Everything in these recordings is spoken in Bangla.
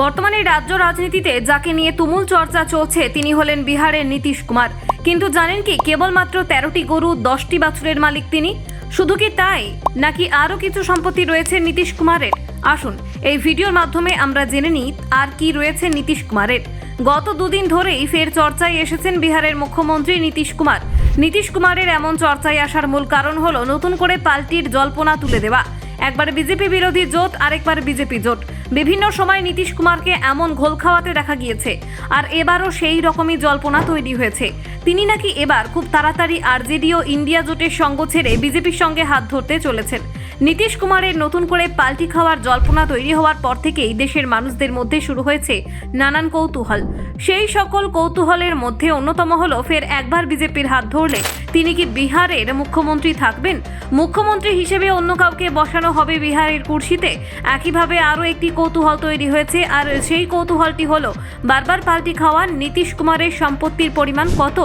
বর্তমানে রাজ্য রাজনীতিতে যাকে নিয়ে তুমুল চর্চা চলছে, তিনি হলেন বিহারের নীতিশ কুমার। কিন্তু জানেন কি, কেবলমাত্র তেরোটি গরু, দশটি বাছুরের মালিক তিনি? শুধু কি তাই? নাকি আরও কিছু সম্পত্তি রয়েছে নীতিশ কুমারের? আসুন, এই ভিডিওর মাধ্যমে আমরা জেনে নিই, আর কি রয়েছে নীতিশ কুমারের। গত দুদিন ধরেই ফের চর্চায় এসেছেন বিহারের মুখ্যমন্ত্রী নীতিশ কুমার। নীতিশ কুমারের এমন চর্চায় আসার মূল কারণ হলো নতুন করে পাল্টির জল্পনা তুলে দেওয়া। একবার বিজেপি বিরোধী জোট, আরেকবার বিজেপি জোট। বিভিন্ন সময় নীতিশ কুমারকে এমন ঘোল খাওয়াতে দেখা গিয়েছে। আর এবারও সেই রকমই জল্পনা তৈরি হয়েছে। তিনি নাকি এবার খুব তাড়াতাড়ি আরজেডি ও ইন্ডিয়া জোটের সঙ্গ ছেড়ে বিজেপির সঙ্গে হাত ধরতে চলেছেন। নীতিশ কুমারের নতুন করে পাল্টি খাওয়ার জল্পনা তৈরি হওয়ার পর থেকেই দেশের মানুষদের মধ্যে শুরু হয়েছে নানান কৌতূহল। সেই সকল কৌতূহলের মধ্যে অন্যতম হল ফের একবার বিজেপির হাত ধরলে তিনি কি বিহারের মুখ্যমন্ত্রী থাকবেন? মুখ্যমন্ত্রী হিসেবে অন্য কাউকে বসানো হবে বিহারের কুর্সিতে? একইভাবে আরও একটি কৌতূহল তৈরি হয়েছে, আর সেই কৌতূহলটি হল, বারবার পাল্টি খাওয়া নীতিশ কুমারের সম্পত্তির পরিমাণ কত?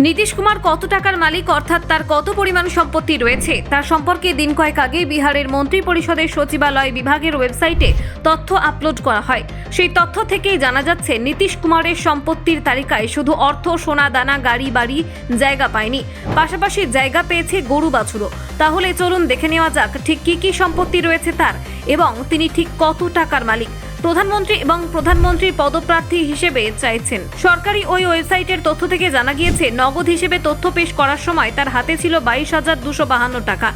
নীতিশ কুমার কত টাকার মালিক, অর্থাৎ তার কত পরিমাণ সম্পত্তি রয়েছে, তার সম্পর্কে দিন কয়েক আগে বিহারের মন্ত্রী পরিষদের সচিবালয় বিভাগের ওয়েবসাইটে তথ্য আপলোড করা হয়। সেই তথ্য থেকেই জানা যাচ্ছে নীতিশ কুমারের সম্পত্তির তালিকায় শুধু অর্থ, সোনা, দানা, গাড়ি, বাড়ি জায়গা পায়নি। পাশাপাশি জায়গা পেয়েছে গরু বাছুরও। তাহলে চলুন দেখে নেওয়া যাক, ঠিক কি কি সম্পত্তি রয়েছে তার এবং তিনি ঠিক কত টাকার মালিক। প্রধানমন্ত্রী এবং প্রধানমন্ত্রীর পদপ্রার্থী হিসেবে চাইছেন। সরকারি ওই ওয়েবসাইটের তথ্য থেকে জানা গিয়েছে, নগদ হিসেবে তথ্য পেশ করার সময় তার হাতে ছিল বাইশ হাজার দুশো বাহান্ন টাকা।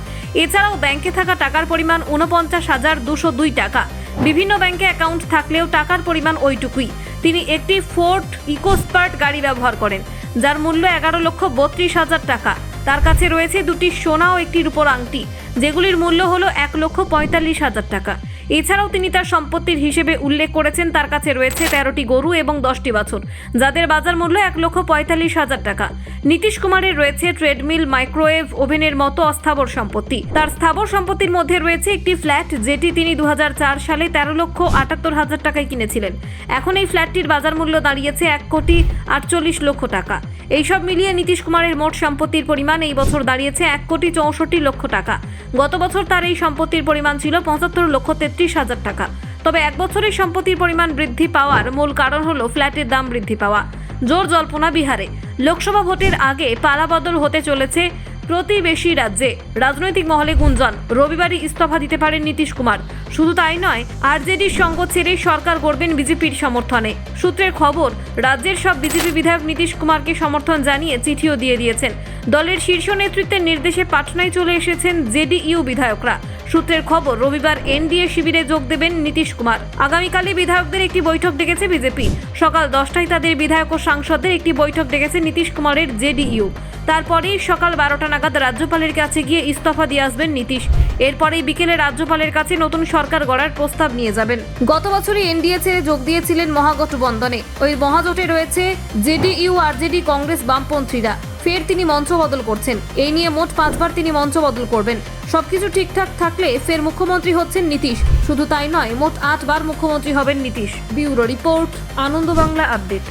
এছাড়াও ব্যাংকে থাকা টাকার পরিমাণ উনপঞ্চাশ হাজার দুশো দুই টাকা। বিভিন্ন ব্যাংকে অ্যাকাউন্ট থাকলেও টাকার পরিমাণ ওইটুকুই। তিনি একটি ফোর্ট ইকোস্পার্ট গাড়ি ব্যবহার করেন, যার মূল্য এগারো লক্ষ বত্রিশ হাজার টাকা। তার কাছে রয়েছে দুটি সোনা ও একটি রূপোর আংটি, যেগুলির মূল্য হলো এক লক্ষ পঁয়তাল্লিশ হাজার টাকা। এছাড়াও তিনি তার সম্পত্তির হিসেবে উল্লেখ করেছেন, তার কাছে রয়েছে তেরোটি গরু এবং দশটি বাছুর, যাদের বাজার মূল্য এক লক্ষ পঁয়তাল্লিশ হাজার টাকা। নীতিশ কুমারের রয়েছে ট্রেডমিল, মাইক্রোওয়েভ, ওভেনের মতো অস্থাবর সম্পত্তি। তার স্থাবর সম্পত্তির মধ্যে রয়েছে একটি ফ্ল্যাট, যেটি তিনি দু হাজার চার সালে তেরো লক্ষ আটাত্তর হাজার টাকায় কিনেছিলেন। এখন এই ফ্ল্যাটটির বাজার মূল্য দাঁড়িয়েছে এক কোটি আটচল্লিশ লক্ষ টাকা। এইসব মিলিয়ে নীতিশ কুমারের মোট সম্পত্তির পরিমাণ এই বছর দাঁড়িয়েছে এক কোটি চৌষট্টি লক্ষ টাকা। গত বছর তার এই সম্পত্তির পরিমাণ ছিল পঁচাত্তর লক্ষ তেত্রিশ হাজার টাকা। তবে এক বছরের সম্পত্তির পরিমাণ বৃদ্ধি পাওয়ার মূল কারণ হল ফ্ল্যাটের দাম বৃদ্ধি পাওয়া। জোর জল্পনা বিহারে। লোকসভা ভোটের আগে পালাবদল হতে চলেছে প্রতিবেশী রাজ্যে। রাজনৈতিক মহলে গুঞ্জন, রবিবারই ইস্তফা দিতে পারেন নীতিশ কুমার। শুধু তাই নয়, আরজেডির সঙ্গ ছেড়ে সরকার করবেন বিজেপির সমর্থনে। সূত্রের খবর, রাজ্যের সব বিজেপি বিধায়ক নীতিশ কুমারকে সমর্থন জানিয়ে চিঠিও দিয়ে দিয়েছেন। দলের শীর্ষ নেতৃত্বের নির্দেশে পাটনায় চলে এসেছেন জেডিইউ বিধায়করা। সূত্রের খবর, রবিবার এনডিএ শিবিরে যোগ দেবেন নীতিশ কুমার। আগামীকালই বিধায়কদের একটি বৈঠক ডেকেছে বিজেপি। সকাল দশটায় তাদের বিধায়ক ও সাংসদদের একটি বৈঠক ডেকেছে নীতিশ কুমারের জেডিইউ। তারপরেই সকাল বারোটা নাগাদ রাজ্যপালের কাছে গিয়ে ইস্তফা দিয়ে আসবেন নীতিশ। এরপরেই বিকেলে রাজ্যপালের কাছে নতুন সরকার গড়ার প্রস্তাব নিয়ে যাবেন। গত বছরই এনডিএ ছেড়ে যোগ দিয়েছিলেন মহাগঠবন্ধনে ওই মহাজোটে রয়েছে জেডিইউ, আরজেডি, কংগ্রেস বামপন্থীরা। ফের তিনি মঞ্চ বদল করছেন। এই নিয়ে মোট পাঁচবার তিনি মঞ্চ বদল করবেন। সবকিছু ঠিকঠাক থাকলে ফের মুখ্যমন্ত্রী হচ্ছেন নীতিশ। শুধু তাই নয়, মোট আটবার মুখ্যমন্ত্রী হবেন Nitish. Bureau report, Ananda Bangla update.